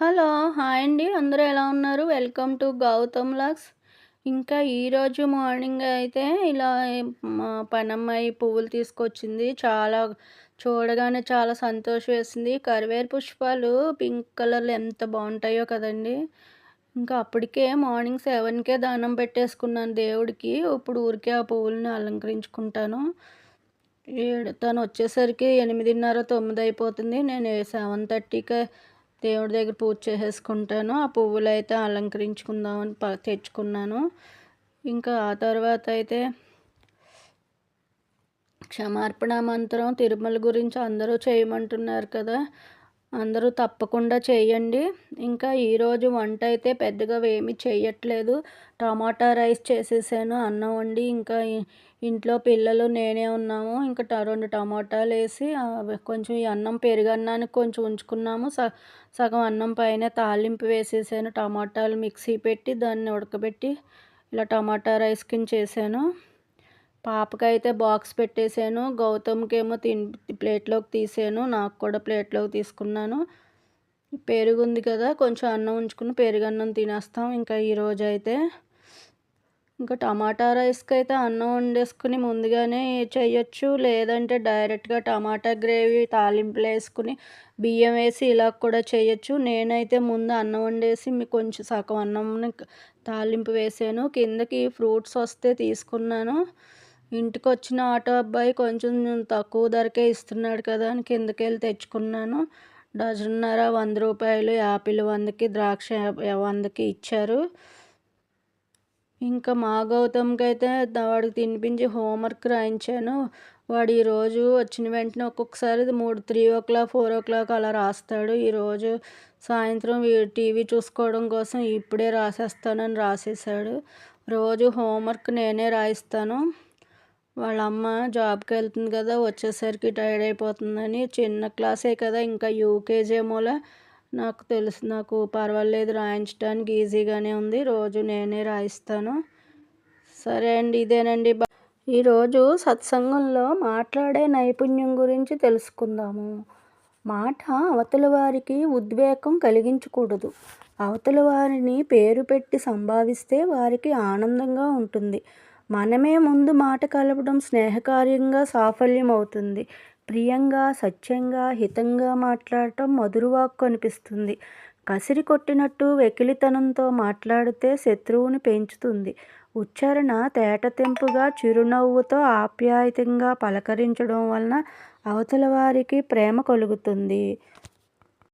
Hello hi అండి. అందరూ ఎలా ఉన్నారు? వెల్కమ్ టు గౌతమ్ లాగ్స్ ఇంకా ఈరోజు మార్నింగ్ అయితే ఇలా మా పనమ్మాయి పువ్వులు తీసుకొచ్చింది. చాలా చూడగానే చాలా సంతోషం వేసింది. కరివేరు పుష్పాలు పింక్ కలర్లో ఎంత బాగుంటాయో కదండి. ఇంకా అప్పటికే మార్నింగ్ సెవెన్కే దానం పెట్టేసుకున్నాను దేవుడికి. ఇప్పుడు ఊరికే ఆ పువ్వులను అలంకరించుకుంటాను. ఏడు తను వచ్చేసరికి ఎనిమిదిన్నర తొమ్మిది అయిపోతుంది. నేను సెవెన్ థర్టీకే దేవుడి దగ్గర పూజ చేసేసుకుంటాను ఆ పువ్వులు అయితే అలంకరించుకుందామని తెచ్చుకున్నాను. ఇంకా ఆ తర్వాత అయితే క్షమార్పణ మంత్రం తిరుమల గురించి అందరూ చేయమంటున్నారు కదా. అందరూ తప్పకుండా చేయండి. ఇంకా ఈరోజు వంట అయితే పెద్దగా ఏమి చేయట్లేదు టమాటా రైస్ చేసేసాను అన్నం వండి. ఇంకా ఇంట్లో పిల్లలు నేనే ఉన్నాము. ఇంకా రెండు టమాటాలు వేసి కొంచెం ఈ అన్నం పెరుగన్నానికి కొంచెం ఉంచుకున్నాము. సగం అన్నం పైన తాలింపు వేసేసాను. టమాటాలు మిక్సీ పెట్టి దాన్ని ఉడకబెట్టి ఇలా టమాటా రైస్ కింద చేశాను. పాపకైతే బాక్స్ పెట్టేశాను. గౌతమ్కి ఏమో తిన్ ప్లేట్లోకి తీసాను. నాకు కూడా ప్లేట్లోకి తీసుకున్నాను. పెరుగు ఉంది కదా కొంచెం అన్నం ఉంచుకుని పెరుగు అన్నం తినేస్తాం ఇంకా ఈరోజు అయితే ఇంకా టమాటా రైస్కి అయితే అన్నం వండేసుకుని ముందుగానే చేయొచ్చు. లేదంటే డైరెక్ట్గా టమాటా గ్రేవీ తాలింపులు వేసుకుని బియ్యం వేసి ఇలా కూడా చేయొచ్చు. నేనైతే ముందు అన్నం వండేసి మీకు కొంచెం సగం అన్నం తాలింపు వేసాను. కిందకి ఫ్రూట్స్ వస్తే తీసుకున్నాను. ఇంటికి వచ్చిన ఆటో అబ్బాయి కొంచెం తక్కువ ధరకే ఇస్తున్నాడు కదా అని కిందకి వెళ్ళి తెచ్చుకున్నాను. డజన్నర వంద రూపాయలు యాపిల్ వందకి ద్రాక్ష వందకి ఇచ్చారు. ఇంకా మా గౌతమ్కి అయితే వాడికి తినిపించి హోంవర్క్ రాయించాను. వాడు ఈరోజు వచ్చిన వెంటనే ఒక్కొక్కసారి మూడు three o'clock four o'clock అలా రాస్తాడు. ఈరోజు సాయంత్రం టీవీ చూసుకోవడం కోసం ఇప్పుడే రాసేస్తానని రాసేసాడు రోజు హోంవర్క్ నేనే రాయిస్తాను. వాళ్ళ అమ్మ జాబ్కి వెళ్తుంది కదా వచ్చేసరికి టైర్డ్ అయిపోతుందని. చిన్న క్లాసే కదా ఇంకా యూకేజీ ఏమోలా. నాకు తెలుసు నాకు పర్వాలేదు రాయించడానికి ఈజీగానే ఉంది. రోజు నేనే రాయిస్తాను. సరే అండి ఇదేనండి. ఈరోజు సత్సంగంలో మాట్లాడే నైపుణ్యం గురించి తెలుసుకుందాము. మాట అవతల వారికి ఉద్వేగం కలిగించకూడదు. అవతల వారిని పేరు పెట్టి సంభావిస్తే వారికి ఆనందంగా ఉంటుంది. మనమే ముందు మాట కలపడం స్నేహకార్యంగా సాఫల్యం అవుతుంది ప్రియంగా సత్యంగా హితంగా మాట్లాడటం మధురవాక్కు అనిపిస్తుంది. కసిరి కొట్టినట్టు వెకిలితనంతో మాట్లాడితే శత్రువుని పెంచుతుంది. ఉచ్చారణ తేటతెంపుగా చిరునవ్వుతో ఆప్యాయతంగా పలకరించడం వలన అవతల వారికి ప్రేమ కలుగుతుంది.